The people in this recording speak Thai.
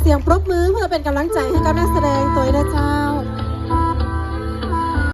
เสียงปรบมือเพื่อเป็นกำลังใจให้กับนักแสดงตัวเองนะเจ้า